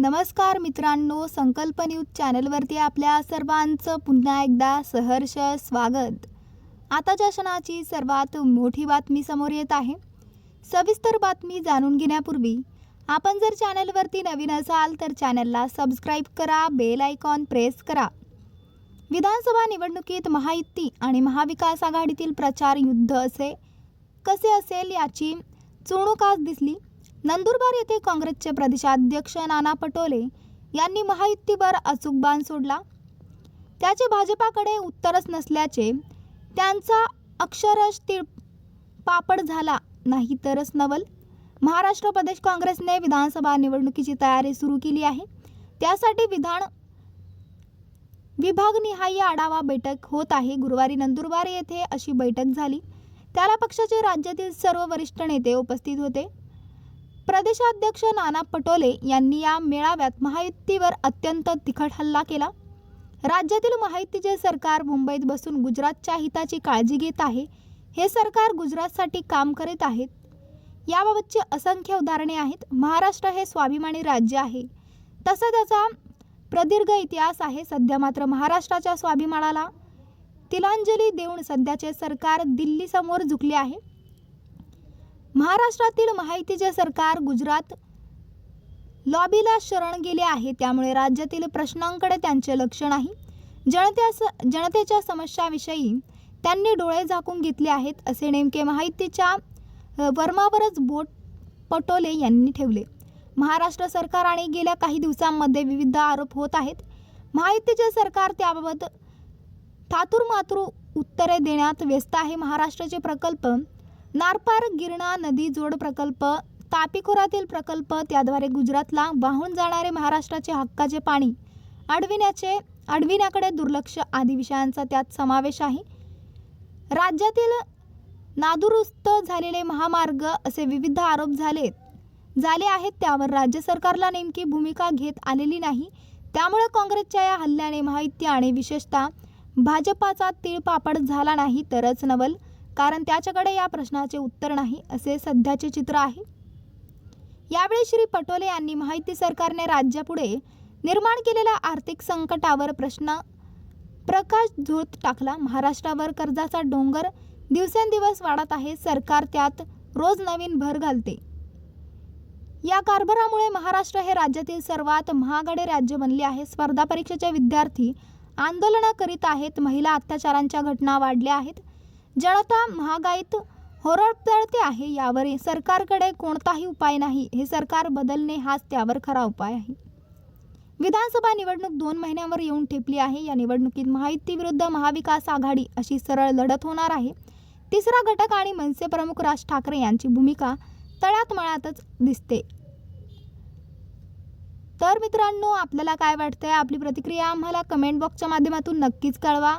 नमस्कार मित्रांनो संकल्प न्यूज चॅनलवरती आपल्या सर्वांचं पुन्हा एकदा सहर्ष स्वागत. आताच्या क्षणाची सर्वात मोठी बातमी समोर येत आहे. सविस्तर बातमी जाणून घेण्यापूर्वी आपण जर चॅनलवरती नवीन असाल तर चॅनलला सबस्क्राईब करा बेल आयकॉन प्रेस करा. विधानसभा निवडणुकीत महायुती आणि महाविकास आघाडीतील प्रचार युद्ध असे कसे असेल याची चुणूक आज दिसली. नंदुरबार येथे काँग्रेसचे प्रदेशाध्यक्ष नाना पटोले यांनी महायुतीवर अचूक बाण सोडला. त्याचे भाजपाकडे उत्तरच नसल्याचे त्यांचा अक्षरश तीळ पापड झाला नाही तरच नवल. महाराष्ट्र प्रदेश काँग्रेसने विधानसभा निवडणुकीची तयारी सुरू केली आहे. त्यासाठी विधान विभागनिहाय आढावा बैठक होत आहे. गुरुवारी नंदुरबार येथे अशी बैठक झाली. त्याला पक्षाचे राज्यातील सर्व वरिष्ठ नेते उपस्थित होते. प्रदेशाध्यक्ष नाना पटोले यांनी या मेळाव्यात महायुतीवर अत्यंत तिखट हल्ला केला. राज्यातील महायुतीचे सरकार मुंबईत बसून गुजरातच्या हिताची काळजी घेत आहे हे सरकार गुजरातसाठी काम करीत आहेत याबाबतची असंख्य उदाहरणे आहेत. महाराष्ट्र हे स्वाभिमानी राज्य आहे. तसा त्याचा प्रदीर्घ इतिहास आहे सध्या मात्र महाराष्ट्राच्या स्वाभिमानाला. तिलांजली देऊन सध्याचे सरकार दिल्लीसमोर झुकले आहे. महाराष्ट्रातील माहितीचे सरकार गुजरात लॉबीला शरण गेले आहे. त्यामुळे राज्यातील प्रश्नांकडे त्यांचे लक्ष नाही. जनत्या जनतेच्या समस्याविषयी त्यांनी डोळे झाकून घेतले आहेत असे नेमके माहितीच्या वर्मावरच बोट पटोले यांनी ठेवले. महाराष्ट्र सरकार आणि गेल्या काही दिवसांमध्ये विविध आरोप होत आहेत. माहितीचे सरकार त्याबाबत थातूर उत्तरे देण्यात व्यस्त आहे. महाराष्ट्राचे प्रकल्प नारपार गिरणा नदी जोड प्रकल्प तापी खोऱ्यातील प्रकल्प त्याद्वारे गुजरातला वाहून जाणारे महाराष्ट्राचे हक्काचे पाणी अडविण्याचे अडविण्याकडे दुर्लक्ष आदी विषयांचा त्यात समावेश आहे. राज्यातील नादुरुस्त झालेले महामार्ग असे विविध आरोप झाले. झाले आहेत त्यावर राज्य सरकारला नेमकी भूमिका घेत आलेली नाही. त्यामुळे काँग्रेसच्या या हल्ल्याने माहिती आणि विशेषतः भाजपाचा तीळपापड झाला नाही तरच नवल. कारण त्याच्याकडे या प्रश्नाचे उत्तर नाही असे सध्याचे चित्र आहे. यावेळी श्री पटोले यांनी माहिती सरकारने राज्यापुढे निर्माण केलेल्या आर्थिक संकटावर प्रश्न प्रकाश झोत टाकला. महाराष्ट्रावर कर्जाचा डोंगर दिवसेंदिवस वाढत आहे सरकार त्यात रोज नवीन भर घालते. या कारभारामुळे महाराष्ट्र हे राज्यातील सर्वात महागडे राज्य बनले आहे. स्पर्धा परीक्षेचे विद्यार्थी आंदोलनं करीत आहेत. महिला अत्याचारांच्या घटना वाढल्या आहेत. जनता महागाईत होरपळते आहे. यावर सरकारकडे कोणताही उपाय नाही. हे सरकार बदलणे हाच त्यावर खरा उपाय आहे. विधानसभा निवडणूक दोन महिन्यावर येऊन ठेपली आहे. या निवडणुकीत महायुती विरुद्ध महाविकास आघाडी अशी सरळ लढत होणार आहे. तिसरा घटक आणि मनसे प्रमुख राज ठाकरे यांची भूमिका तळ्यात मळ्यातच दिसते. तर मित्रांनो आपल्याला काय वाटतंय? आपली प्रतिक्रिया आम्हाला कमेंट बॉक्सच्या माध्यमातून नक्कीच कळवा.